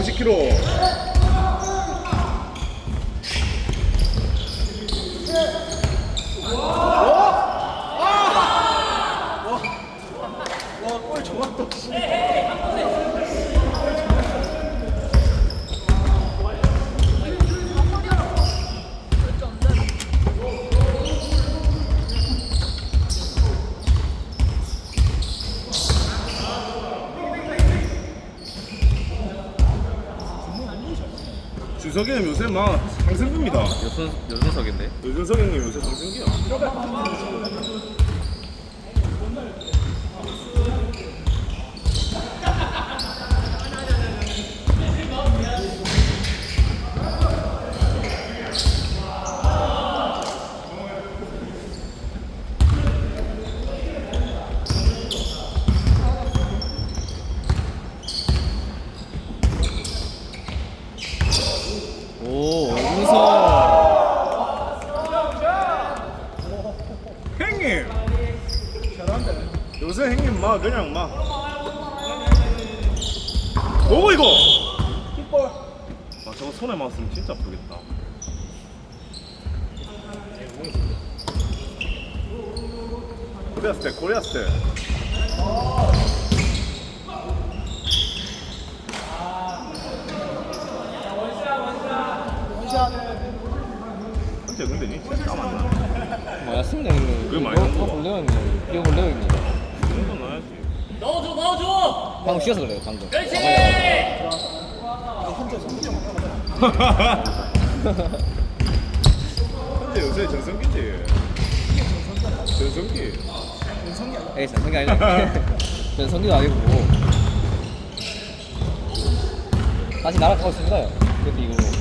90kg. 와골 정확도 준석이는 요새 막 상승기입니다. 여순 여순석인데. 형님 요새 상승기야. 오 여순석. 형님. 막 그냥 막. 오 이거. 킥볼 아 저거 손에 맞으면 진짜 아프겠다. 코리아 스텝, 코리아 스텝. 근데 근데 니 진짜 땀안 나. 뭐야 형님. 그게 많이 이거 넣은 거. 볼래요 형님. 이거 볼래요 형님. 넣어줘 넣어줘 방금 쉬어서 그래요 방금. 그렇지 근데 요새 전성기지. 전성기. 에이 전성기 아니라. 전성기도 아니고. 다시 날아가고 있습니다. 그때 이후로.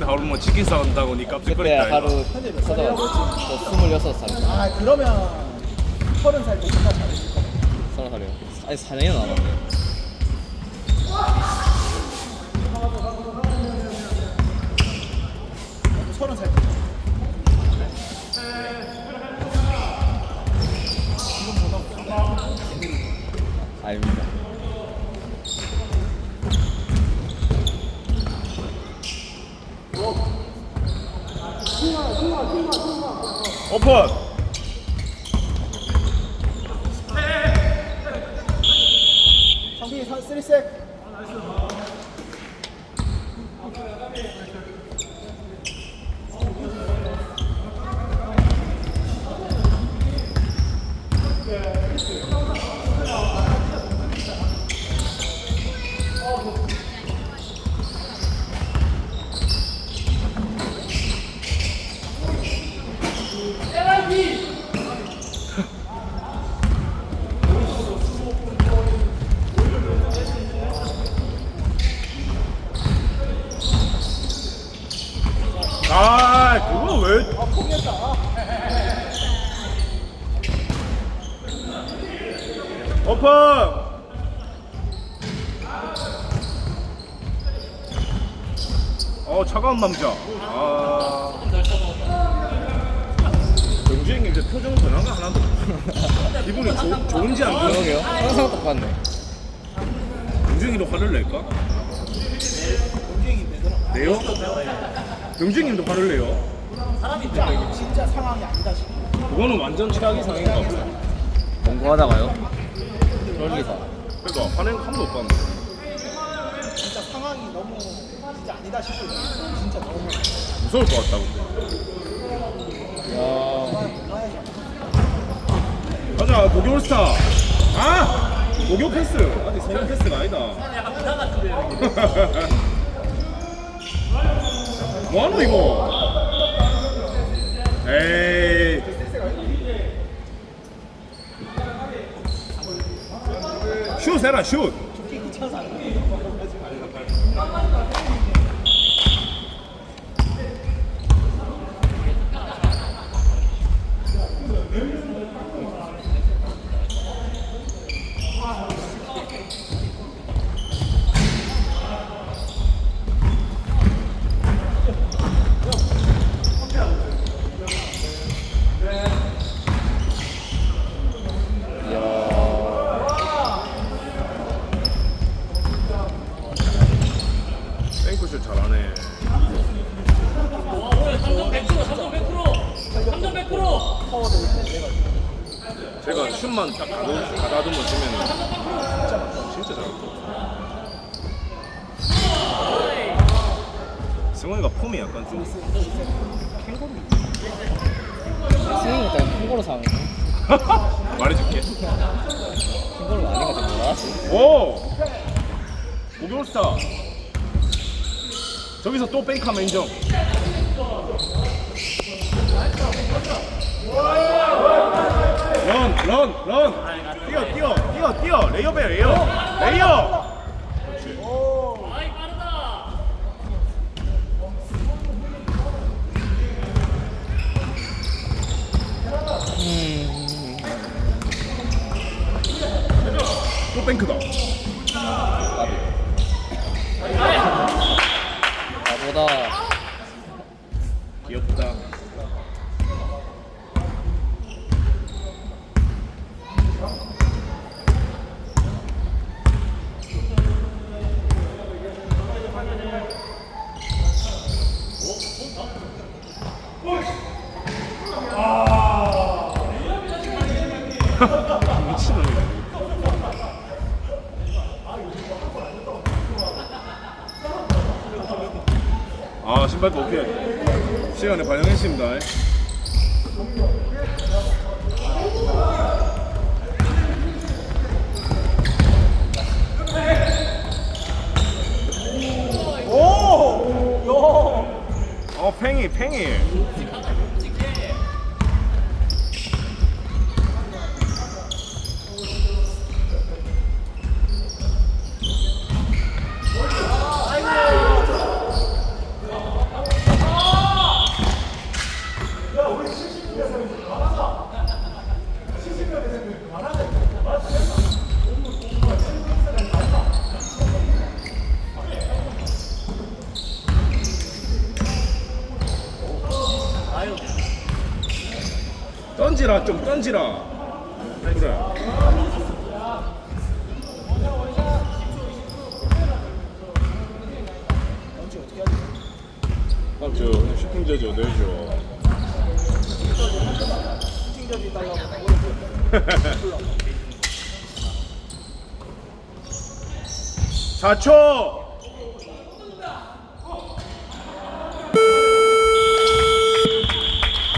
하루 뭐 치킨 사온다고 니 그때 깝죽거렸다. 하루 저 26살. 아 그러면 서른 살때 존나 잘했을 거야 서른 살이요. 아니 4년이나 남았네. 서른 살 때 아닙니다. 오픈. 상 아 그거 왜? 아 포기했다 오픈. 어 차가운 남자. 아. 영주 형님 이제 표정 변화가 하나도 없어. 기분이 좋, 좋은지 안 좋은지. 그러게요. 항상 똑같네. 영주 형이도 화를 낼까? 내요? 영주 형님도 화를 내요? 진짜 진짜 상황이 아니다 싶어 그거는 완전 최악 이상인가 보다. 공부하다가요. 그럴 리가. 그러니까 화낸 거한 번도 못 봤는데. 진짜 상황이 너무 진짜 아니다 싶을 때 진짜 너무 무서울 것 같다 근데. 야. 가자 고교 올스타. 아 고교 패스. 아직 성인 패스가 아니다. 뭐하노 이거? 에이. 슛 해라 슛. 슛만 딱 가다- 가다듬어 주면 진짜 잘한다. 승원이가 폼이 약간 좀 스윙 일단 큰 거로 사는 말해줄게. 큰 걸로 아니가 좀 몰랐지. 오! 고교스타. 저기서 또 페이크하면 인정. 런, 런, 런. 뛰어, 뛰어, 뛰어, 뛰어. 레이업해, 레이업. 레이업. 빠르다 또 뱅크다. 나보다 귀엽다. 미친놈이네. 아 신발도 오케이. 시간에 반영했습니다 어 팽이 팽이 던지라 좀 던지라. 그래. 그냥 슈팅 제조 내줘 슈팅 저지 달라고 4초